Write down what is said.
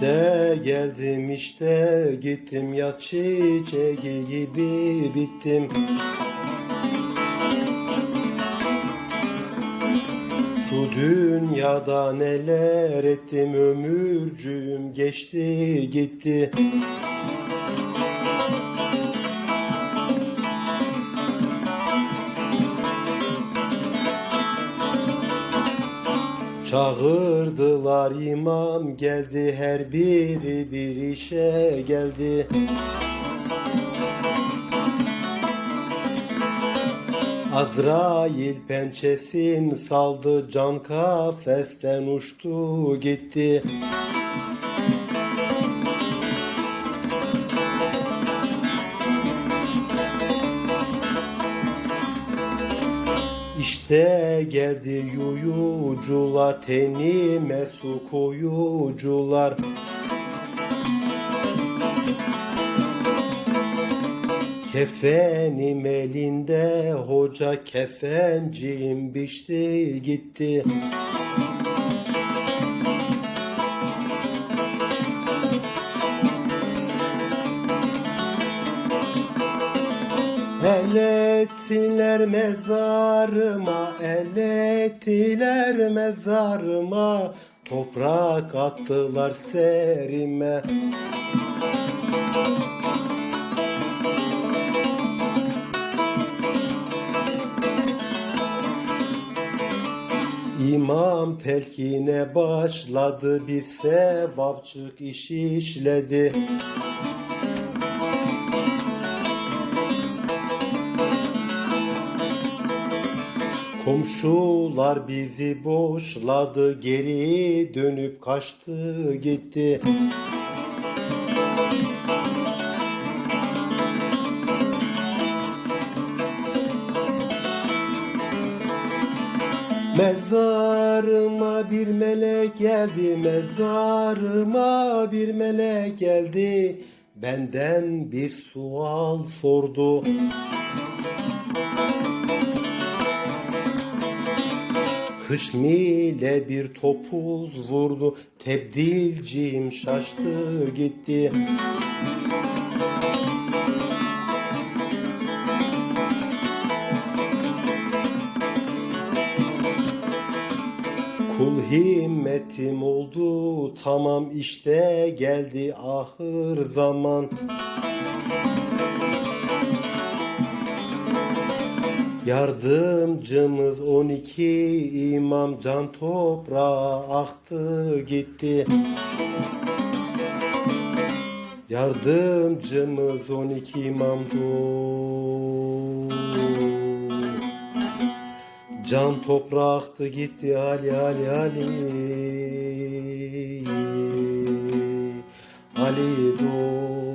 İşte geldim işte gittim yaz çiçeği gibi bittim. Şu dünyada neler ettim ömürcüğüm geçti gitti Çağırdılar imam geldi her biri bir işe geldi. Azrail pençesin saldı can kafesten uçtu gitti İşte geldi yuyucular tenime su koyucular. Kefenim elinde hoca kefencim biçti gitti ettiler mezarıma, el ettiler mezarıma. Toprak attılar serime. İmam telkine başladı bir sevapçık iş işledi Komşular bizi boşladı geri dönüp kaçtı gitti. Mezarıma bir melek geldi mezarıma bir melek geldi. Benden bir sual sordu Hışmile bir topuz vurdu Tebdilcim şaştı gitti. Kul himmetim oldu tamam işte geldi ahır zaman Yardımcımız 12 imam can toprağa aktı gitti. Yardımcımız 12 imamdı Can toprağa aktı gitti Ali Ali Ali Ali do